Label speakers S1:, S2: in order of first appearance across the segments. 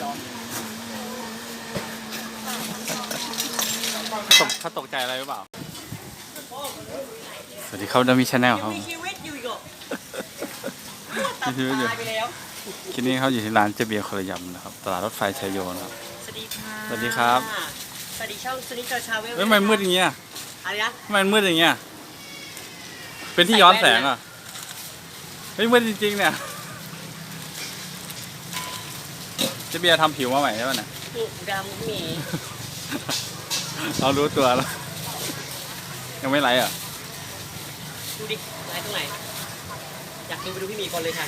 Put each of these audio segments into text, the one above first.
S1: เหรอ
S2: ตกเขาตกใจอะไรหรือเปล่า สวัสดีครับดามิชาแนลครับ
S1: มีชีวิตอยู่อีกเหรอ
S2: มีชีวิตอยู่
S1: ตายไปแล้ว
S2: คลิปนี้เขาอยู่ที่ร้านเจเบียร์คอลยำนะครับ ตลาดรถไฟชัยโยนะครับ
S1: สวัสดีค่ะ
S2: สวัสดีครับ
S1: สวัสดีช่องสนิเกอร์ชาเวล
S2: เฮ้ยทำไมมืดอย่างเงี้ย
S1: อะไรนะ
S2: ทำไมมันมืดอย่างเงี้ย เป็นที่ย้อนแสงเหรอะ เฮ้ยมืดจริงๆเนี่ย เจเบียร์ทำผิวมาใหม่ใช่ป่ะเนี่ย
S1: ถูกดำหมี
S2: เรารู้ตัวแล้ว ยังไม่ไลฟ์เหรอะ
S1: ดูดิไหนตรงไหน อยากดูไปดูพี่หมีก่อนเลยค่ะ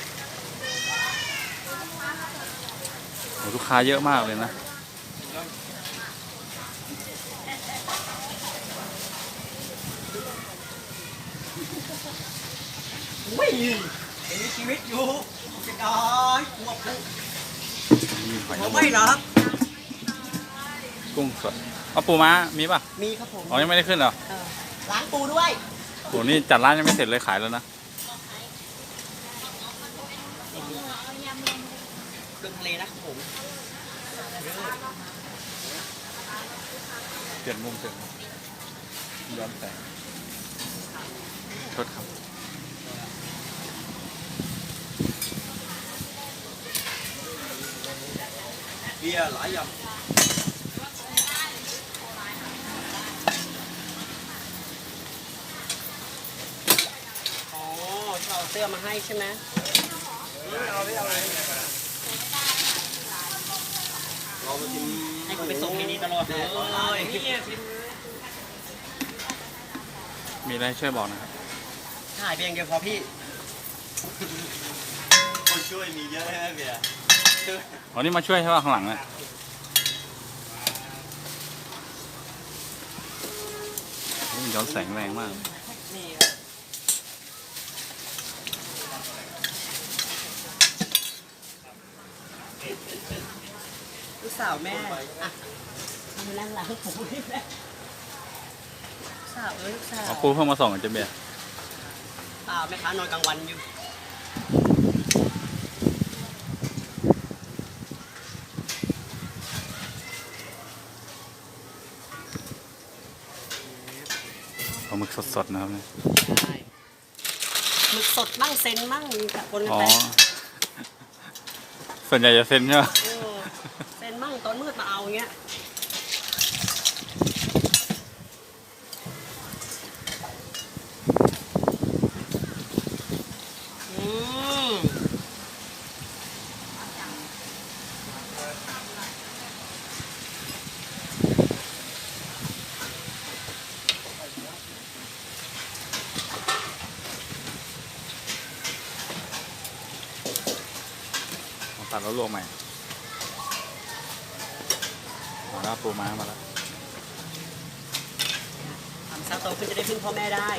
S2: ลูกค้าเยอะมากเลยนะ
S1: อุ้ยยังมีชีวิตอยู่จะได้กลัวผู
S2: มีหอย
S1: เขา
S2: นางร
S1: ไม่
S2: ม
S1: หรอก
S2: กุ้งสดเอาปูม้ามีป่ะ
S1: มีครับผม
S2: อ๋อยังไม่ได้ขึ้นเหรอ
S1: เออล้างปูด้วย
S2: โหนี่จัดร้านยังไม่เสร็จเลยขายแล้วนะ
S1: เครื่องทะเลนะครับผม
S2: เปลี่ยนมุมเปลี่ยนมุมย้อนแสงโทษครับ
S1: เบียร์หลายอย่างอ๋อเขาเอาเสื้อมาให้ใช่ไหมเอาไม่เอาเลยให้คุณไปส่งที่นี่ตลอดเลยนี่พิมพ์
S2: มีอะไรช่วยบอกนะครับ
S1: ถ่ายเพียงเดียวพอพี่
S3: คนช่วยมีเยอะใช่ไหมเบียร์
S2: อ๋อนี่มาช่วยใช่ป่ะข้างหลังเนี่ยโอ้ยย้อนแสงแรงมาก
S1: นี่ลูกสาวแม่อะทำนั่งหลังผมนี่แหละลูกสาวเอ้ยลูกสาว
S2: เอาปูเพิ่งมาส่งกับเจเบียร์
S1: เปล่าแม่ค้านอนกลางวันอยู่
S2: ปลาหมึก สดๆนะครับเนี่ย
S1: ใช่หมึกสดมั่งเซนมั่งมีกับคนกัน
S2: อ๋อ
S1: ไป
S2: ส่วนใหญ่จะเซ็นใช่ไหม
S1: เออเซนมั่งตอนมืดมาเอาอย่างเงี้ยอืม
S2: เอาตั ดแล้วลวกใหม่มาแล้วปูม้ามาแล้ว
S1: ทำซาโตขึ้นจะได้พึ่งพ่อแม่ได้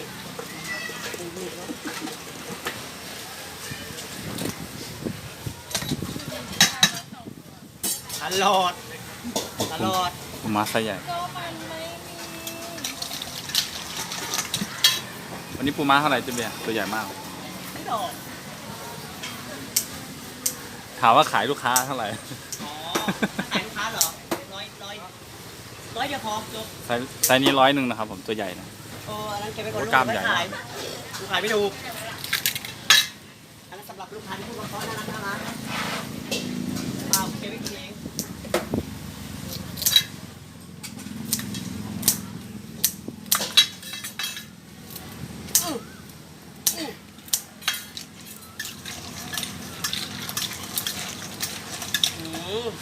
S1: ตลอดตลอด
S2: ปูม้าไซส์ใหญ่วันนี้ปูม้าเท่าไหร่เจเบียร์ตัวใหญ่มาก
S1: ไม่ดอก
S2: ถามว่าขายลูกค้าเท่าไหร่
S1: อ๋อขายลูกค้าเหรอร้อยร้อยร้อยเดียวพอจบ
S2: ไซส์ไซส์นี้ร้อยหนึ่งนะครับผมตัวใหญ่นะ
S1: โอ้อันนั้นเก็บไว้ก่อน
S2: โอ้
S1: ลูก
S2: กล้าม
S1: ไม่
S2: ใหญ่
S1: ขาย
S2: มาก
S1: ลูกขายไม่ถูกอันนั้นสำหรับลูกค้าที่พูดเพราะๆน่ารักน่ารักเปล่าเก็บไว้กินเองอื้ออื้ออืม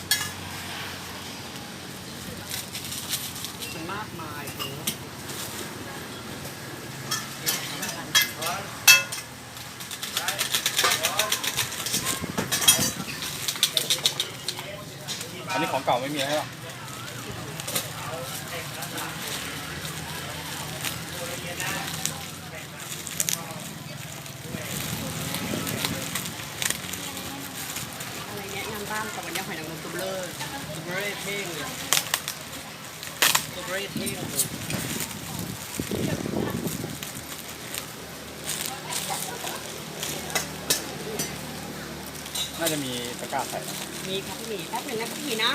S1: มันมากมายเนอะ
S2: อันนี้ของเก่าไม่มีใช่ปะ
S1: อะไรแนะนำบ้างกับวันนี้ หอยนางรมตัวเบลอตัวเบลอเท่งเลยตัวเบลอเท่งเลย
S2: น่าจะมีตะกร้าใส่นะ
S1: มีครับพี่หมีแป๊บหนึ่งนะพี่หมีนะ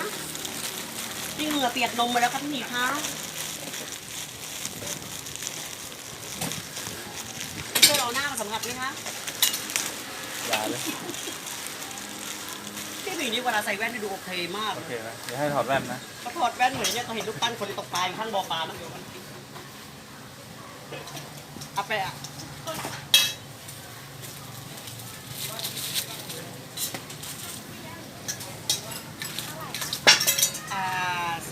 S1: พี่เหงื่อเปียกนมมาแล้วครับพี่หมีคะช่วยเราหน้ามาสัมผัสไหมคะ
S2: อย่าเลย
S1: พี่หมีนี่เวลาใส่แว่นนี่ดูโอเคมาก
S2: โอเคไหมเดี๋ยวให้ถอดแว่นนะ
S1: เขาถอดแว่นเหมือนเนี่ยเขาเห็นลูกปั้นคนตกปลาอยู่ข้างบ่อปลานั่นอยู่มันเอาไปอะอ่า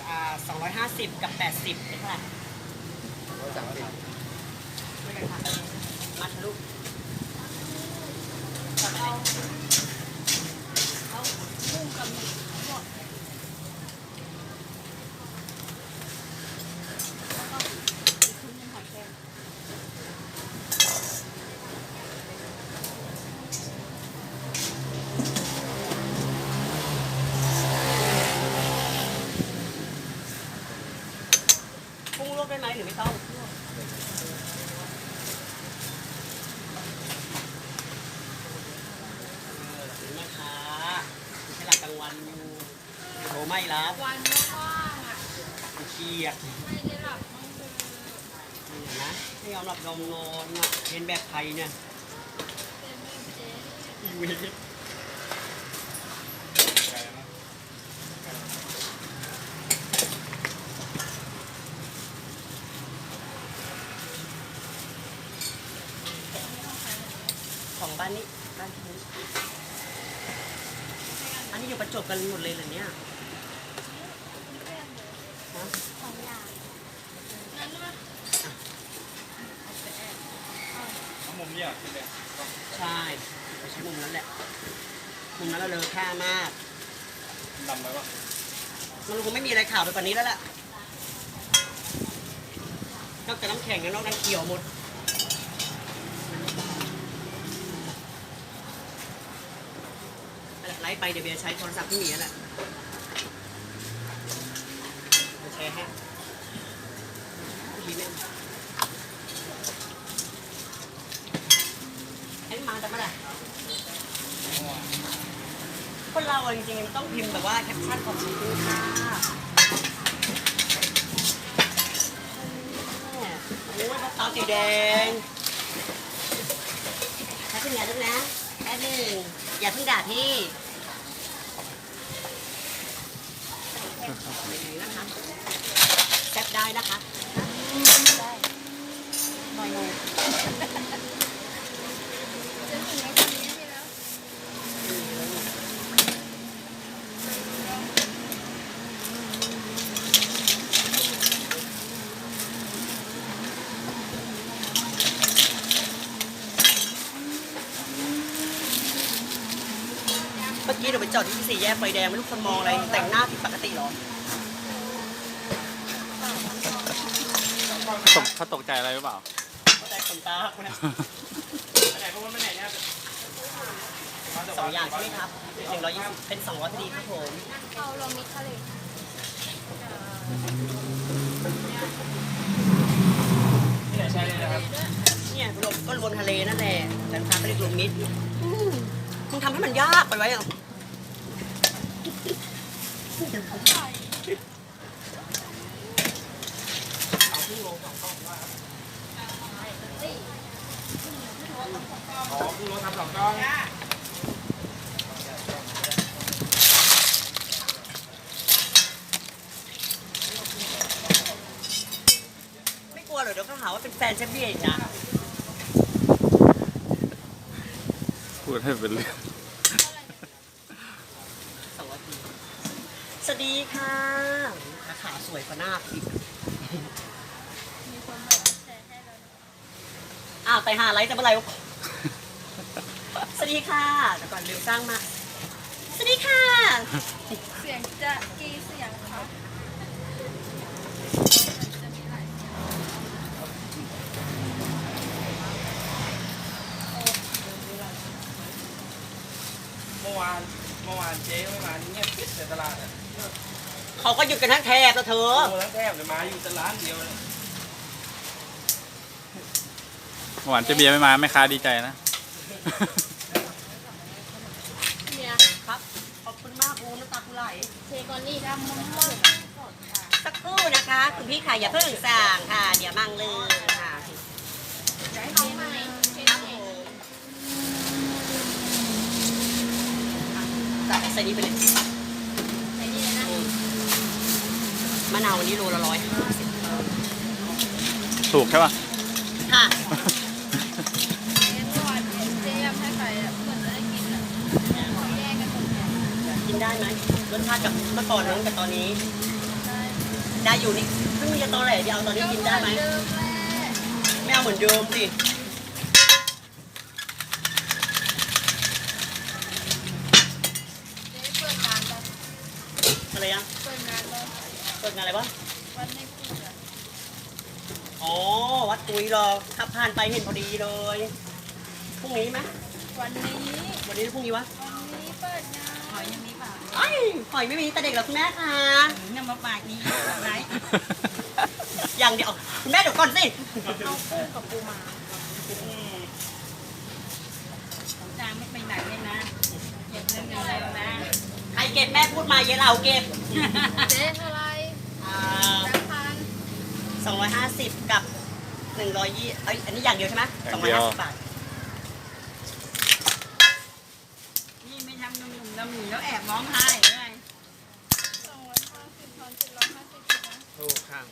S1: อ่าสองร้อยห้าสิบกับแปดสิบเป็นเท่าไหร่ไม่กันค่ะมาทะลุทำอะไร ปรุงรสได้ไหมหรือไม่ต้องแม่ค้าใช้หลักกลางวันอยู่โทรไม่รับ
S4: วันว่างๆอะ
S1: เครียด
S4: ไม่ได้หลับบ้างเลย
S1: นี่เห็นไหมไม่ยอมหลับย อมนอนอะเรียนแบบไทยเนี่ย
S4: อีเว
S1: นต์ของบ้านนี้บ้านนี้อันนี้อยู่ประจบกันหมดเลยเหรอเนี่ยฮะ
S4: สองอย่างนั่นว่า
S2: ทั้งมุมเนี่ยที่เนี่ย
S1: ใช่ไปใช้มุมนั้นแหละ มุมนั้นเราเลอค่ามาก
S2: ดำไหมวะ
S1: มันคงไม่มีอะไรข่าวไปกว่านี้แล้วล่ะนอกจากน้ำแข็งแล้วนอกนั้นเขียวหมดไลฟ์ไปเดี๋ยวเบียร์ใช้โทรศัพท์พี่หมีนั่นแหละมาแชร์ให้พี่หมีเนี่ยไอ้มาจากเมื่อไหร่คน เราจริงๆมันต้องพิมพ์แบบว่าแคปชั่นขอบคุณค่ะโอ้ยมะพร้าวสีแดงแป๊บนึงนะลูกนะแป๊บนึงอย่าเพิ่งด่าพี่นะคะแซ่บได้นะคะ
S4: ได้
S1: หน่อยหน่อย
S4: จะถึงในคนนี้ไปแล้ว
S1: เมื่อ กี้เราไปจอดที่สี่แยกไฟแดงไม่รู้คนมองอะไรแต่งหน้าผิดปกติเหรอ
S2: ตกเขาตกใจอะไรหรือเปล่า
S1: เข้าใจคนตาคนนะสองอย่างใช่ไหมครับหนึ่งร้อยยี่สิบเป็นสองร้อยพอดีครับผม
S4: เอาลงมิดทะเล
S1: เนี่ยรวมก็รวมทะเลนั่นแหละแต่ทางก็เรียกรวมมิตรอืมมึงทำให้มันยากไปไว้อะ
S3: อ๋อคุณรถทำสองกล้อง
S1: ไม่กลัวเหรอเดี๋ยวเขาหาว่าเป็นแฟนเชฟเบี้ยอีกนะ
S2: พูดให้เป็นเรื่อง
S1: สองร้อยปีสวัสดีค่ะขาขาสวย กว่าหน้าอีก
S4: มีคนบอกว่าแชร์ให้แล้วนะ
S1: อ้าวแต่หาอะไรจะเมื่อไหร่วะสวัสดีค่ะเดี๋ยวก่อนลืมสร้างมาสวัสดีค่ะ
S4: เสียงจะกี่เสียงคะจะมีหลายเสียง
S3: เมื่อวานเมื่อวานเจ๊ไม่มาเงียบปิดแต่ตลาดอะ
S1: เขาก็หยุดกันทั้งแถบแล้วเธอ
S3: โอ้ทั้งแทบเลยมาอยู่แต่ร้านเดียวเลย
S2: เมื่อวานเจเบียร์ไม่มาแม่ค้าดีใจนะ
S4: เนี่ย
S1: คุณมากคุณน้ำตาคุณไหล
S4: เทก่อนนี่ดำมันมาก
S1: สักครู่นะคะคุณพี่ค่ะอย่าเพิ่งสั่งค่ะ เดี๋ยวมั่งเลยค่ะ
S4: จะให้เขาใหม่เท
S1: ครับ
S4: ให
S1: ผ
S4: ม่
S1: มจับใส่นี้ไปเลย
S4: ใส่นี่เลยนะ
S1: มะนาววันนี้โลละร้อยห้าสิบ
S2: ถูกใช่ป่ะ
S1: ค่ะ
S4: เทก่อนเทยำให้ไปแบบเหมือนจะได้กินอะขอแยกกันตรงเนี้ย
S1: กินได้ไหมรสชาติกับเมื่อก่อนนั้นกับตอนนี้
S4: ได้
S1: ได้อยู่นี่เพิ่งมีจะตอนแหลเดียวตอนนี้กินได้ไหม
S4: เดิมแหละ
S1: ไม่เอาเหมือนเดิมสิ
S4: เจ๊เปิดงานแล้ว
S1: อะไรอะ
S4: เปิดงานแล้ว
S1: เปิ ดงานอะไรวะ
S4: วันในกลุ่มอะ
S1: อ๋อ วัดตุยรอขับผ่านไปเห็นพอดีเลย พรุ่งนี้ไหม
S4: วันนี้
S1: วันนี้หรือพรุ่งนี้วะ
S4: วันนี้เปิดงานหอยยังมีเปล่า
S1: ไอ้ยหอยไม่มีแต่เด็กเหรอคุณแม่คะ
S4: เนี่ยมาปากนี้ไหน
S1: อย่างเดียวคุณแม่เดี๋ยวก่อนสิ
S4: เอากุ้งกับปูมาของจางไม่ไปไหนเลยนะเก็บเงินเร็วๆนะ
S1: ใครเก็บแม่พูดมาเยอะเราเก็บ
S4: เจ๊
S1: สองร้อยห้าสิบกับห120เอ้ยอันนี้อย่างเดียวใช่ไหมสองร้อยห้าสิบบาท
S4: นี่ไม่ทำหนุ่มๆดำหนีแล้วแอบร้องไห้หรืไงสองร้อยห้าสิบสองเจ็ดร้อยห้าสิบถูก
S3: ถูกค่ะ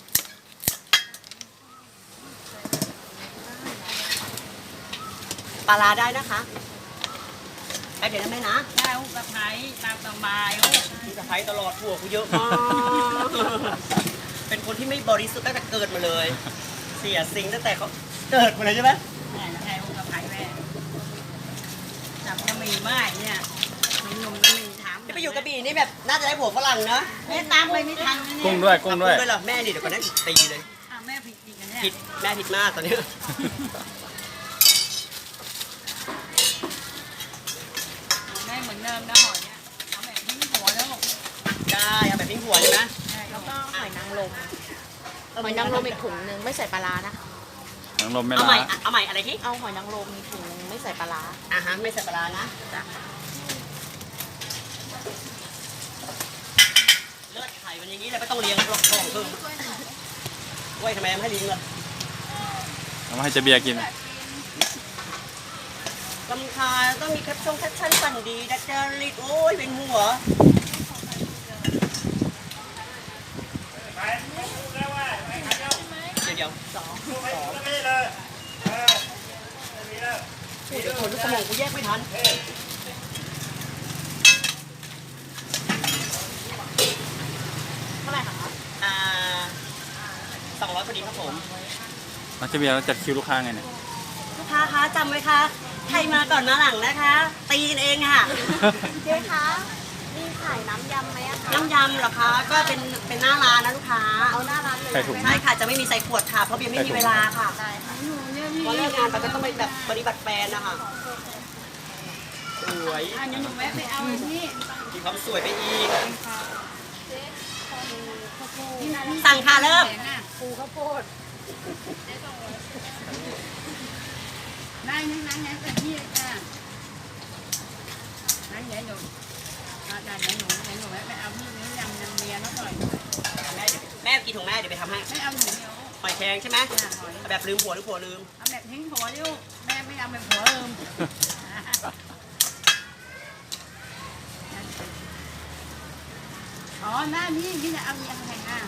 S1: ปลาได้นะคะไปเดี๋ยวนะแม่นะ
S4: ได้ลูกสะพ้ายตามสบายลูก
S1: มีสะพ้ยตลอดผัวกูเยอะมาก เป็นคนที่ไม่บริสุทธิ์ตั้งแต่เกิดมาเลย เสียสิงตั้งแต่เขาเกิดมาเลยใช่ไหม
S4: แม่ได้อุปไทยแม่จับจะมีมากเนี่ยหนุ่มๆจะมีถาม
S1: ที่ไปอยู่กระบี่นี่แบบน่าจะได้ผัวฝรั่งเนอะ
S4: แม่ตามไปไม่ทันนะเนี่ย
S2: กุ้งด้วยกุ้งด้วย
S1: ด้วยเหรอแม่นี่เดี๋ยวก่อนนะตีเลย
S4: อะแม่ผิดจริงกันเนี่ย
S1: ผิดแม่ผิดมากตอนนี้
S4: แม่เหมือนเดิมนะหอยเนี่ยเอาแบบทิ้งหัวแล้ว
S1: ได้เอาแบบทิ้งหัวใช่ไหม
S4: แล้ว ก็
S5: หอยนางรมหอยนางรมอีกถุงนึงไม่ใส่ปลาร้านะ
S2: หนังลมไม่
S1: เอา
S2: ล้า
S1: ใหม่อะเอาใหม่อะไรที่
S5: เอาหอยนางรมอีกถุงนึงไม่ใส่ปลาร้า
S1: อะฮะไม่ใส่ปลาร้านะ
S5: จ้ะ
S1: เลือดไข่มันอย่างนี้เลยไม่ต้องเลี้ยงหรอกของเพิ่มไว้ทำไมไม่ให้เลี้ยงล่ะ
S2: เอามาให้เจเบียร์กิน
S1: ลำคาญต้องมีแคปชั่นแคปชั่นสั่นดีดัจจริตโอ้ยเป็นหัว เดี๋ยวเดี๋ยว สองสองพูดเดี๋ยวคนลูกสมองกูแยกไม่ทัน
S5: เท่าไหร่คะ
S1: อ่าสองร้อยพอดีครับผม
S2: แล้วเจเบียร์เราจัดคิวลูกค้าไงเนี่ย
S1: ลูกค้าคะจำไว้ค่ะ ใครมาก่อนมาหลังนะคะ ตีกันเองค่ะ
S5: เจ๊คะมีขายน้ำยำไหมอะคะ
S1: น้ำยำเหรอคะ ก็เป็นเป็นหน้าร้านนะลูกค้า
S5: เอาหน้าร้านเลย
S2: ใส่ถุง
S1: ใช่ค่ะจะไม่มีใส่ขวดค่ะ เพราะเบียร์ไม่มีเวลาค่ะ
S5: ได้ค่ะ
S1: พอเลิกงานไปก็ต้องไปแบบปฏิบัติแฟนนะคะสวย
S4: อะยังหนูแวะไปเอาอันนี้
S1: มีความสวยไปอีก
S4: นี่นะ
S1: สั่งค่ะเริ่ม
S5: ปูข้าวโพด
S4: ได้ทั้งนั้นนะแต่พี่จ้ะนั่นเดี๋ยวหนู อาจารย์เดี๋ยวหนูเดี๋ยวหนูแวะไปเอาพี่นี้ยำยำเมียแล้วหน่อย
S1: แม่เดี๋ยวแม่กินของแม่เดี๋ยวไปทำให้
S4: ไม่เอาหนูเดียว
S1: หอยแครงใช่ไหม
S4: จ้ะหอย
S1: เอาแบบลืมผัวหรือผัวลืม
S4: เอาแบบทิ้งหัวดิลูกแม่ไม่เอาแบบหัวเอิมอ๋อหน้านี้ที่จะเอาเยียงแข่งอะ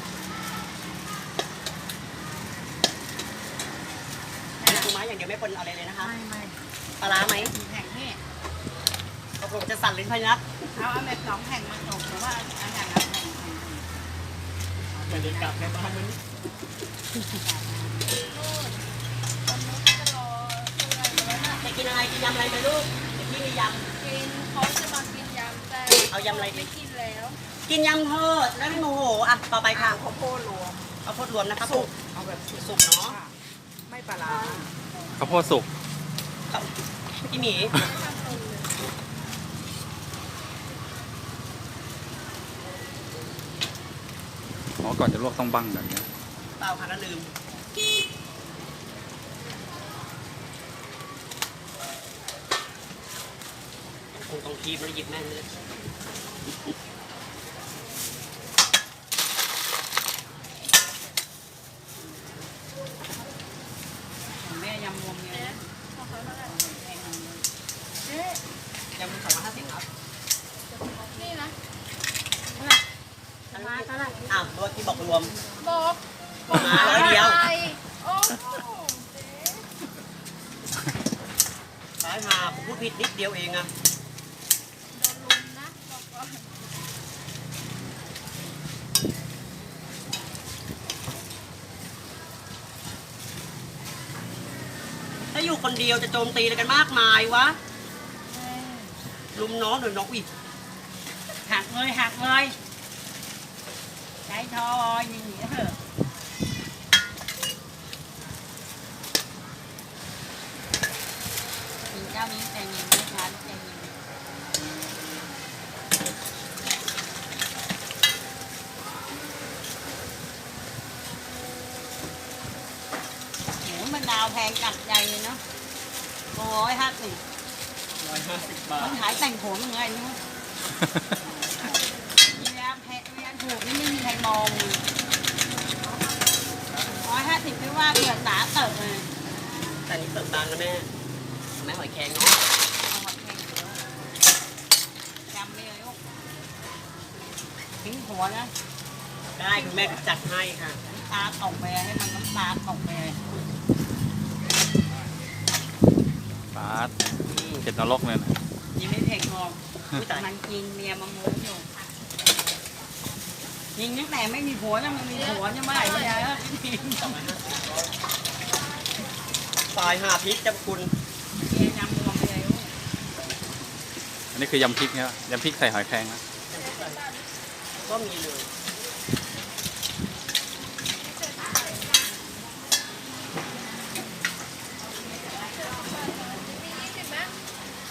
S1: มีปูม้าอย่างเดียวไม่ปนอะไรเลยนะคะ
S4: ไม่ไม่
S1: ปลาร้าไหม
S4: แข่งนี่
S1: เขาคงจะสั่นลิ้นพยัก
S4: เอาเอาแบบสองแข่งมาจบหรือว่าอันอย่างละแข่งแข่ง
S3: ไม่ได้กลับในบ้านมัน
S1: จะกินอะไรกินยำอะไรไหมลูกพี่มียำ
S4: กินเขาจะมากินยำแต่
S1: เอายำอะไรดี
S4: ไม่กินแล้ว
S1: กินยำเถอะแล้วไม่โมโหอะต่อไปค่ะข้าวโพดรวมข้าวโพดรวมนะคะสุกเอาแบบสุกเนาะ
S5: ไม่ปลาร้า
S2: ข้าวโพดสุก
S1: พี่หมี
S2: อ๋อก่อนจะลวกต้องบั้งแบบนี้
S1: เปล่าค่ะลืมลืมคงต้องคีบแล้วหยิบแม่นเลยแม่
S4: ยำรวมเนี่ยเยำ
S1: รวมสองร้อย
S4: ห้าสิบครับ
S1: อ้าวเมื่อกี้บอกรวม
S5: บอก
S1: มาร้อยเดียว
S5: ไปโอ้โห
S1: สายมาผมพูดผิดนิดเดียวเองอะ
S5: โดนลุมนะบอกว่า
S1: ถ้าอยู่คนเดียวจะโจมตีอะไรกันมากมายวะ ลุมน้องหรือน้องอีก
S4: หักเลยหักเลยใช้ทอยอย่างนี้เถอะกินเจ้านี้ใจเย็นไม่ช้าใจเย็นหมูมันดาวแพงจัดใจเลยเนาะร้อยห้าสิบ
S3: ร้อยห้าสิบบา
S4: มั
S3: ท
S4: นขายแต่งผมยังไงนู้นเวลาแพะเวลาถูก นี่ไม่มีใครมองร้อยห้าสิบไม่ว่าเผื่อตาเติบเลย
S1: แต่นี่เติมตังค์นะแม่แม่หอยแครงเนาะ
S4: เอามาแพงเดี๋ยวจำไม่เลยลูกทิ้งหัวนะ
S1: ได้คุณแม่จัดให้ค่ะ
S4: น้ำตาตกไปให้มันน้ำตาตกไปเลย
S2: ปาดเจ็ดนรกเลยนะ
S4: ยังไม่เผ็ดงอม
S1: อุ๊ยตาย
S4: มันกินเมียมังงงอยู่ ยิงตั้งแต่ไม่มีผัวยังไม่มีผัวยังไม่ไหร่เลยอะจริง
S1: สายหาพริกจะคุณ
S4: เมียยำรวมไปเลยลูก
S2: อันนี้คือยำพริกเนี่ยยำพริกใส่หอยแครงนะ
S1: ก็มีเลย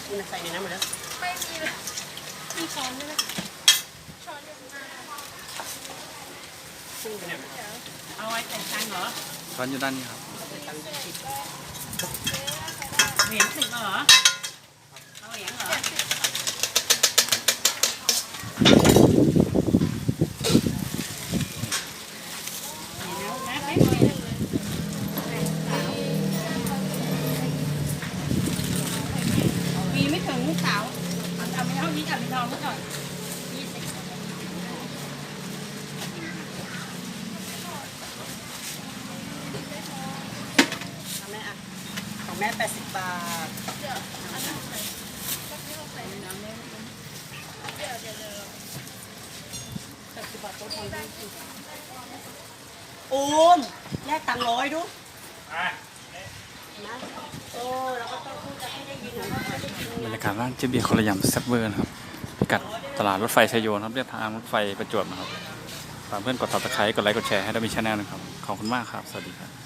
S1: นี่นะใส่ในน้ำหมดแล้ว
S5: ไม่มีเลยมีช้อนด้วยนะช้อนอยู่ข้างหน้า
S1: ซึ่งเป็นแบบ
S4: เอาไว้แต่งตังค์เหรอ
S2: ช้อนอยู่ด้านนี้ครับ
S1: ตังค์สิบ
S4: เหรียญสิบเหรอ เอาเหรียญเหรอ เดี๋ยวนะแป๊บนึงมีไม่ถึงลูกสาวเอาเอาไปเท่านี้กับไปทองเมื่อก่อนยี่สิบ
S1: ของแม่อะของแม่แปดสิบบาท
S5: เดี๋ยวอันนั้นใส่ก็ไม่ต้องใส่น้ำเลยเดี๋ยวเดี๋ยวเดี๋ยว
S1: แปดสิ บบาทต้องทอนด้วยสิโอมแลกตังค์ร้อยดูนะโอ้เราก็ต้องพูดจะให้ได้ยินนะว่าไม่ได้ยิน
S2: บรร
S1: นะ
S2: ยากาศร้านเจเบียร์คนละยำแซ่บเวอร์นะครับพิกัดตลาดรถไฟชัยโยนะครับเรียกทางรถไฟประจวบนะครับฝากเพื่อนกดติดตามกดไลค์กดแชร์ให้ได้มีชแนลนะครับขอบคุณมากครับ สวัสดีครับ